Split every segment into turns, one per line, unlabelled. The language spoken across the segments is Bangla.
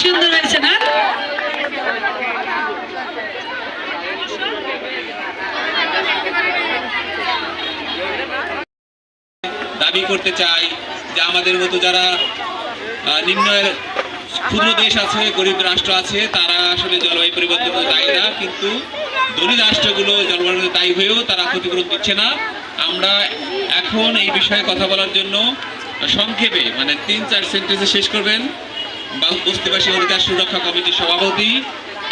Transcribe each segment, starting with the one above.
সুন্দর হয়েছে না? দাবি করতে চাই যে আমাদের মতো যারা নিম্নের ক্ষুদ্র দেশ আছে, গরিব রাষ্ট্র আছে, তারা আসলে জলবায়ু পরিবর্তন দায়ী না। কিন্তু ধনী রাষ্ট্রগুলো জলবায়ু দায়ী হয়েও তারা ক্ষতিপূরণ দিচ্ছে না। আমরা এখন এই বিষয়ে কথা বলার জন্য সংক্ষেপে মানে তিন চার সেন্টেন্সে শেষ করবেন। বস্তিবাসী অধিকার সুরক্ষা কমিটির সভাপতি,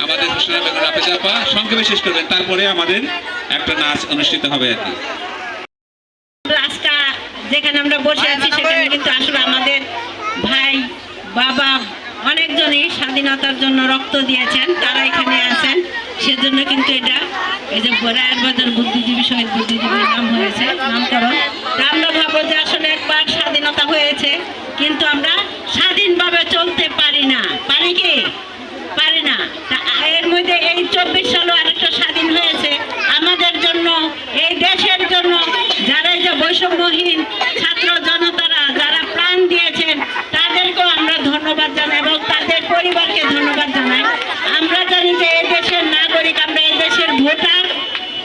আমাদের হোসেনা বেগম রাফেজা আপা সংক্ষেপে শেষ করবেন, তারপরে আমাদের একটা নাচ অনুষ্ঠিত হবে আর কি।
যেখানে আমরা বসে আছি, সেখানে কিন্তু আসলে আমাদের ভাই, বাবা অনেকজনই স্বাধীনতার জন্য রক্ত দিয়েছেন, তারা এখানে আছেন। সেজন্য কিন্তু এটা, এই যে রায়ের বাজার বুদ্ধিজীবী শহীদ বুদ্ধিজীবীর নাম হয়েছে, নামকরণ। আমরা ভাবো যে আসলে একবার স্বাধীনতা হয়েছে কিন্তু আমরা স্বাধীনভাবে চলতে পারি না পারি কি পারি না তা এর মধ্যে এই চব্বিশ সালও আরেকটা স্বাধীন হয়েছে আমাদের জন্য এই দেশের জন্য যারা এই যে বৈষম্যহীন ছাত্র জনতারা যারা প্রাণ দিয়েছেন, তাদেরকেও আমরা ধন্যবাদ জানাই এবং তাদের পরিবারকে ধন্যবাদ জানাই। আমরা জানি যে এদেশের দেশের নাগরিক, আমরা এদেশের দেশের ভোটার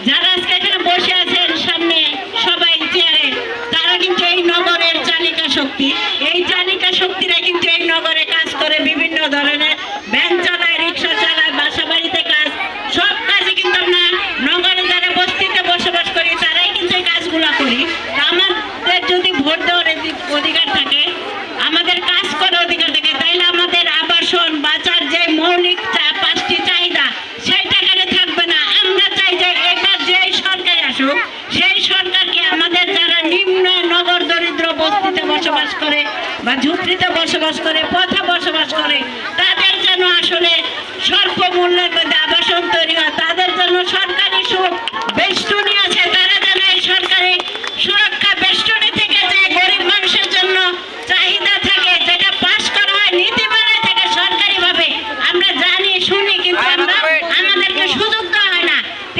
যারা আজকে এখানে বসে আছেন সামনে সবাই চেয়ারে তারা কিন্তু এই নগরের চালিকা শক্তি এই চালিকা শক্তিরা কিন্তু এই নগরে কাজ করে বিভিন্ন ধরনের ভ্যান চালায় রিক্সা চালায় বাসা বাড়িতে কাজ সব কাজে কিন্তু আমরা নগরে যারা বস্তিতে বসবাস করি তারাই কিন্তু এই কাজগুলো করি তা আমাদের যদি ভোট দেওয়ার অধি- অধিকার থাকে আমাদের কাজ করার অধিকার থাকে তাইলে আমাদের আবাসন বাঁচার যে মৌলিক চা- পাঁচটি চাহিদা সেইটা এখানে থাকবে না আমরা চাই যে এবার যে সরকার আসুক সেই সরকারকে আমাদের যারা নিম্ন নগর দরিদ্র বস্তিতে বসবাস করে বা ঝুপড়িতে বসবাস করে, পথে বসবাস করে, তাদের জন্য আসলে স্বল্প মূল্যের মধ্যে আবাসন তৈরি হয়, তাদের জন্য সরকারি সুখ বেষ্টনী আছে তারা যেন এই সরকারি সুরক্ষা বেষ্টনী থেকে যে গরিব মানুষের জন্য চাহিদা থাকে যেটা পাশ করা হয় নীতিমালায় থেকে সরকারিভাবে আমরা জানি শুনি কিন্তু আমরা আমাদেরকে সুযোগ দেওয়া হয় না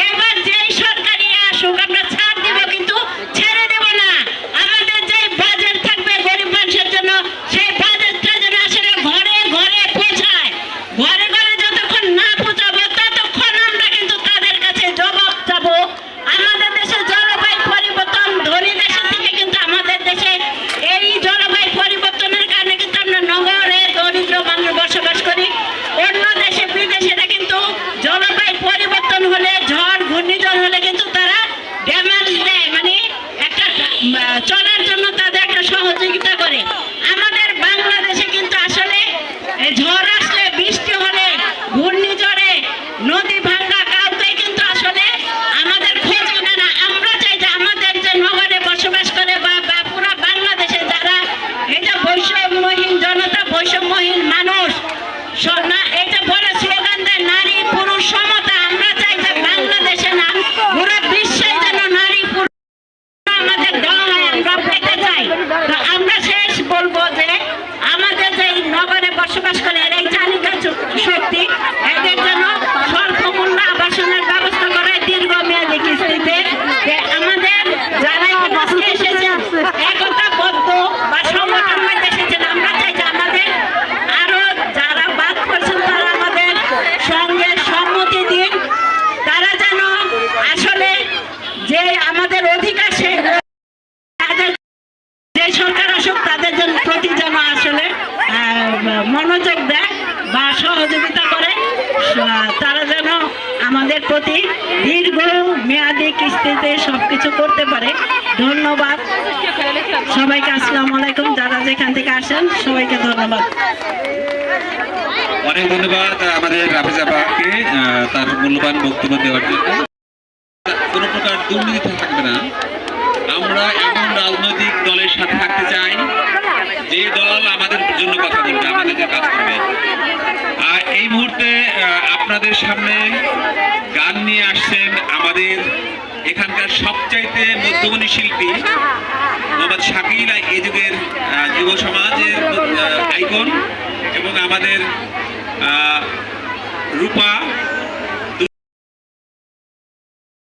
এবার যেই সরকারি আসুক আমরা ছাড় দিব কিন্তু ছেড়ে দেব না আমাদের যে বাজেট থাকবে গরিব মানুষের জন্য সেই বাজেটটা যেন আসলে ঘরে ঘরে পৌঁছায় ঘরে ঘরে যতক্ষণ না পৌঁছাবো ততক্ষণ আমরা কিন্তু তাদের কাছে জবাব চাবো আমাদের দেশে জলবায়ু পরিবর্তন ধনী দেশের থেকে কিন্তু আমাদের দেশে এই জলবায়ু পরিবর্তনের কারণে কিন্তু আমরা নগরে দরিদ্র মানুষ বসবাস করি অন্য দেশে বিদেশেরা কিন্তু জলবায়ু পরিবর্তন হলে ঝড় ঘূর্ণিঝড় হলে কিন্তু তারা ড্যামেজ দেয় মানে একটা আহ, চলার জন্য তাদের একটা সহযোগিতা করে আমাদের বাংলাদেশে কিন্তু আসলে এ ঝড় আসলে বৃষ্টি হলে ঘূর্ণিঝড়ে নদী ভাঙ্গা কাউকে কিন্তু আসলে আমাদের খোঁজ নেয় না আমরা চাই যে আমাদের যে নগরে বসবাস করে বা বা পুরো বাংলাদেশে যারা এই যে বৈষম্যহীন জনতা বৈষম্যহীন মানুষ স- না এই যে বড় স্লোগান দেয় নারী পুরুষ সমতা আমরা চাই যে বাংলাদেশে না পুরো বিশ্বে যেন নারী পুরুষ আমাদের দেওয়া হয় আমরা পেতে চাই তো আমরা শেষ বলব যে আমাদের যে এই নগরে বসবাস করে এই চালিকা শক্তি। এদের জন্য স্বল্প মূল্য আবাসনের ব্যবস্থা করে কিস্তিতে আমাদের যারা এসেছেন আরও যারা বাদ তারা আমাদের সঙ্গে সম্মতি তারা যেন আসলে যে আমাদের অধিকার সে সরকার আসুক তাদের জন্য প্রতি যেন আসলে আহ, মনোযোগ দেয় বা সহযোগিতা করে তারা যেন আমাদের প্রতি দীর্ঘ মেয়াদি কিস্তিতে সবকিছু করতে পারে। ধন্যবাদ। সবাইকে আসসালামু আলাইকুম। যারা যেখান থেকে আসেন, সবাইকে ধন্যবাদ।
অনেক ধন্যবাদ আমাদের রাফেজা আপাকে তার মূল্যবান বক্তব্য দেওয়ার জন্য। কোনো প্রকার দুর্নীতি থাকবে না। আমরা এমন রাজনৈতিক দলের সাথে থাকতে চাই যে দল আমাদের জন্য কথা বলবে, আমাদের কাজ করবে। আর এই মুহূর্তে আপনাদের সামনে গান নিয়ে আসছেন আমাদের এখানকার সবচাইতে মধ্যমণি শিল্পী মোহাম্মদ শাকিল এই যুগের যুব সমাজের আইকন এবং আমাদের রূপা